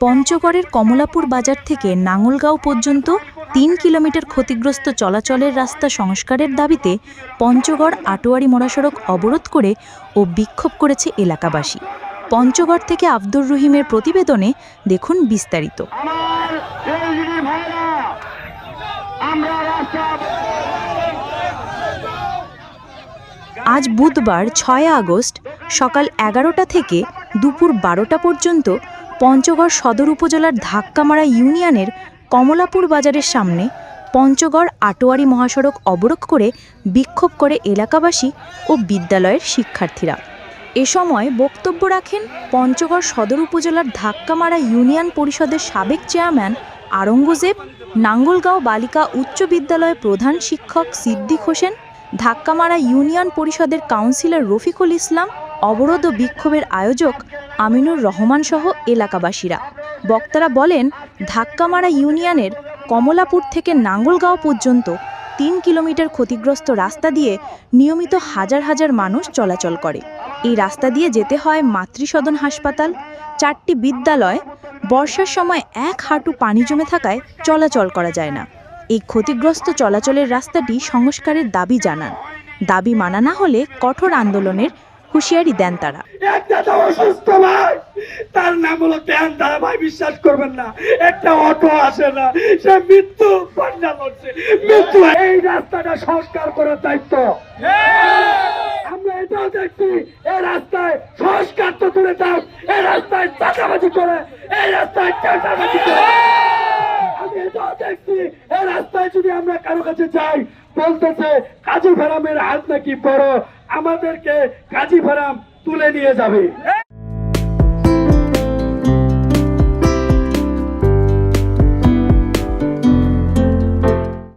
পঞ্চগড়ের কমলাপুর বাজার থেকে নাঙ্গলগাঁও পর্যন্ত তিন কিলোমিটার ক্ষতিগ্রস্ত চলাচলের রাস্তা সংস্কারের দাবিতে পঞ্চগড় আটোয়ারি মহাসড়ক অবরোধ করে ও বিক্ষোভ করেছে এলাকাবাসী। পঞ্চগড় থেকে আব্দুর রহিমের প্রতিবেদনে দেখুন বিস্তারিত। আজ বুধবার ছয় আগস্ট সকাল এগারোটা থেকে দুপুর বারোটা পর্যন্ত পঞ্চগড় সদর উপজেলার ধাক্কামারা ইউনিয়নের কমলাপুর বাজারের সামনে পঞ্চগড় আটোয়ারি মহাসড়ক অবরোধ করে বিক্ষোভ করে এলাকাবাসী ও বিদ্যালয়ের শিক্ষার্থীরা। এ সময় বক্তব্য রাখেন পঞ্চগড় সদর উপজেলার ধাক্কামারা ইউনিয়ন পরিষদের সাবেক চেয়ারম্যান আরঙ্গজেব, নাঙ্গলগাঁও বালিকা উচ্চ বিদ্যালয়ের প্রধান শিক্ষক সিদ্দিক হোসেন, ধাক্কামারা ইউনিয়ন পরিষদের কাউন্সিলর রফিকুল ইসলাম, অবরোধ ও বিক্ষোভের আয়োজক আমিনুর রহমান সহ এলাকাবাসীরা। বক্তারা বলেন, ধাক্কামারা ইউনিয়নের কমলাপুর থেকে নাঙ্গলগাঁও পর্যন্ত তিন কিলোমিটার ক্ষতিগ্রস্ত রাস্তা দিয়ে নিয়মিত হাজার হাজার মানুষ চলাচল করে। এই রাস্তা দিয়ে যেতে হয় মাতৃসদন হাসপাতাল, চারটি বিদ্যালয়, বর্ষার সময় এক হাঁটু পানি জমে থাকায় চলাচল করা যায় না। এই ক্ষতিগ্রস্ত চলাচলের রাস্তাটি সংস্কারের দাবি জানান। দাবি মানা না হলে কঠোর আন্দোলনের হুঁশিয়ারি দেন তারা। অসুস্থ ভাই, তার নাম হলো প্যান দাদা ভাই, বিশ্বাস করবেন না, একটা অটো আসে না, সে মৃত্যু পান্ডা করছে। মৃত্যু এই রাস্তাটা সংস্কার করার দায়িত্ব। আমরা এটাও দেখছি এই রাস্তায় সংস্কার তো তুলে দাও এই রাস্তায় চাঁদাবাজি করে এই রাস্তায় চাঁদাবাজি করে। আমি এটাও দেখছি এই রাস্তায় যদি আমরা কারও কাছে যাই, বলতেছে, কাজী ফেরামের হাত নাকি বড় আমাদেরকে কাজী ফারাম তুলে নিয়ে যাবে।